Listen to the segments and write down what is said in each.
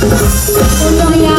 ตั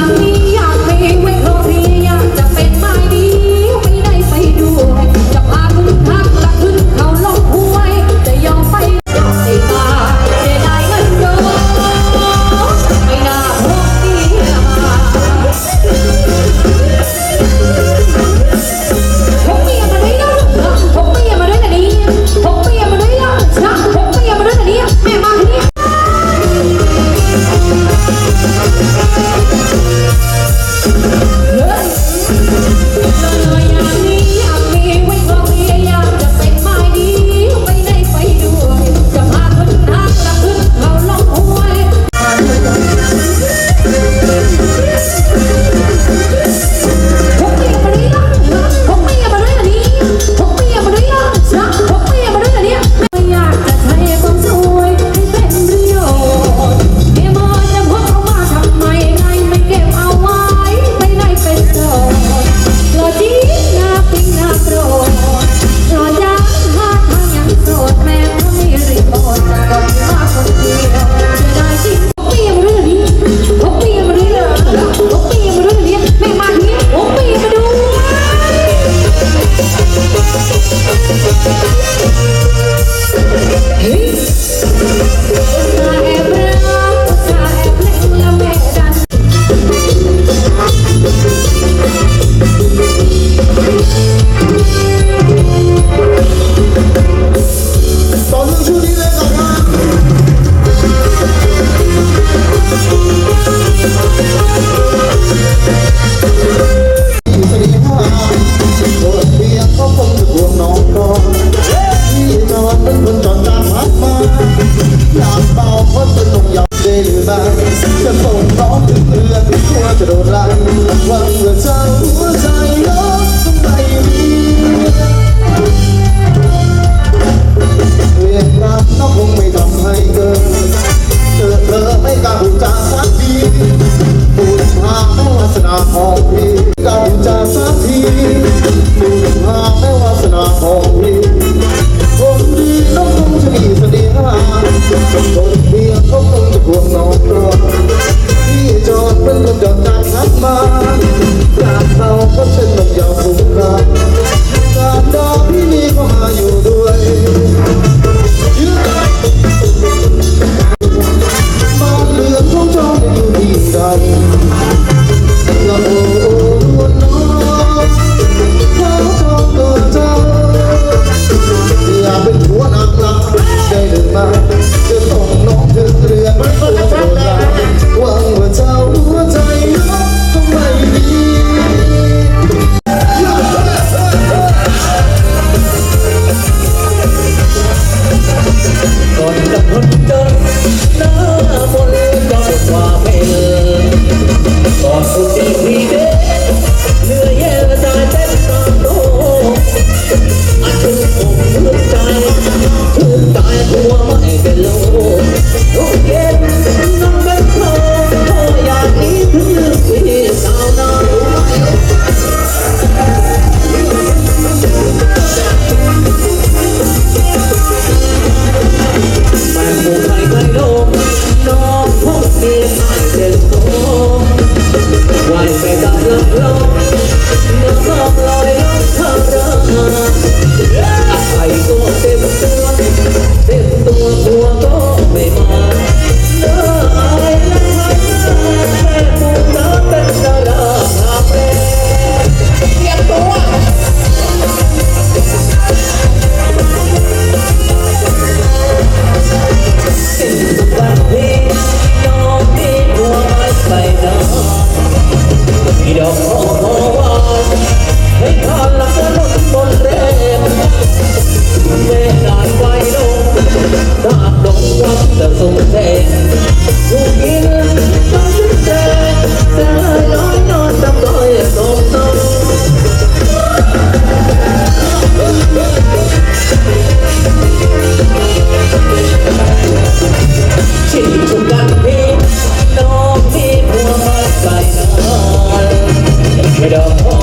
We don't.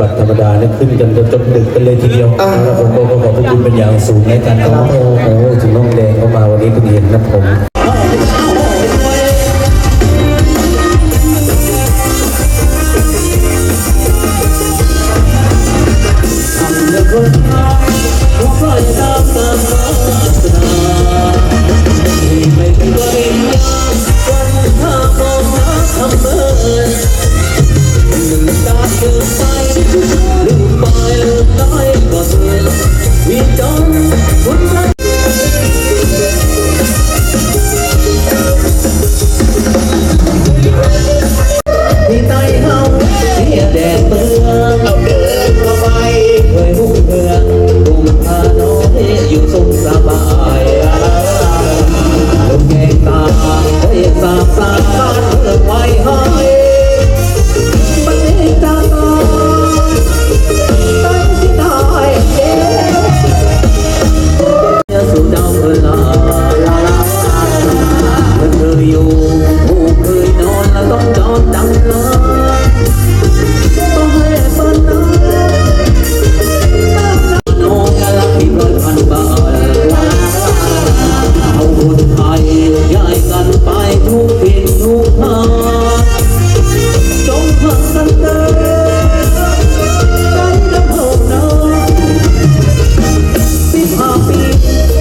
บัติธรรมดาเนี่ยขึ้นกันจนดึกกันเลยทีเดียวผมก็ขอบพระคุณเป็นอย่างสูงในการโอ้โหถึงน้องแดงเข้ามาวันนี้คุณเห็นนะผม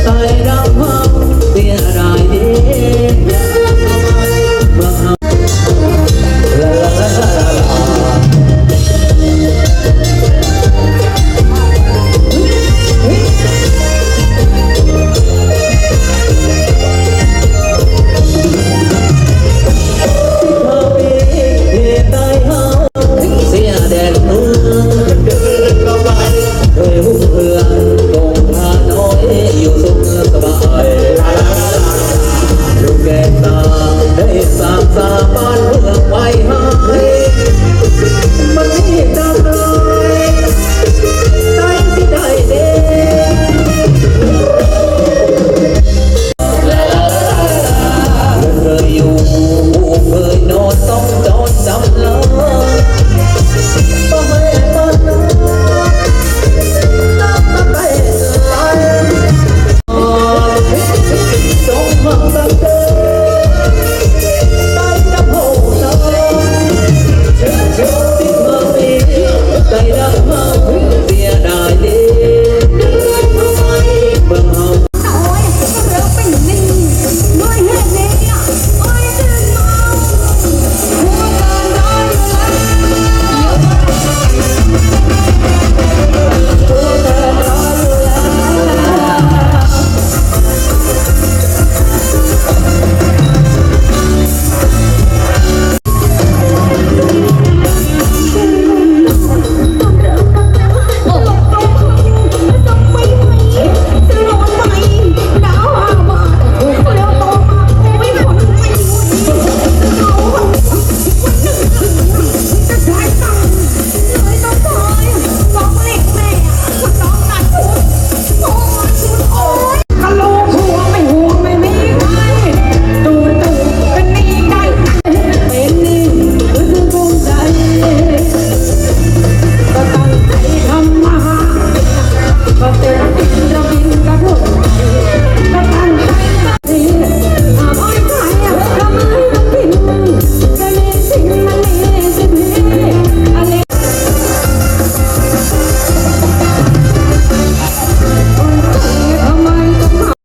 ไอน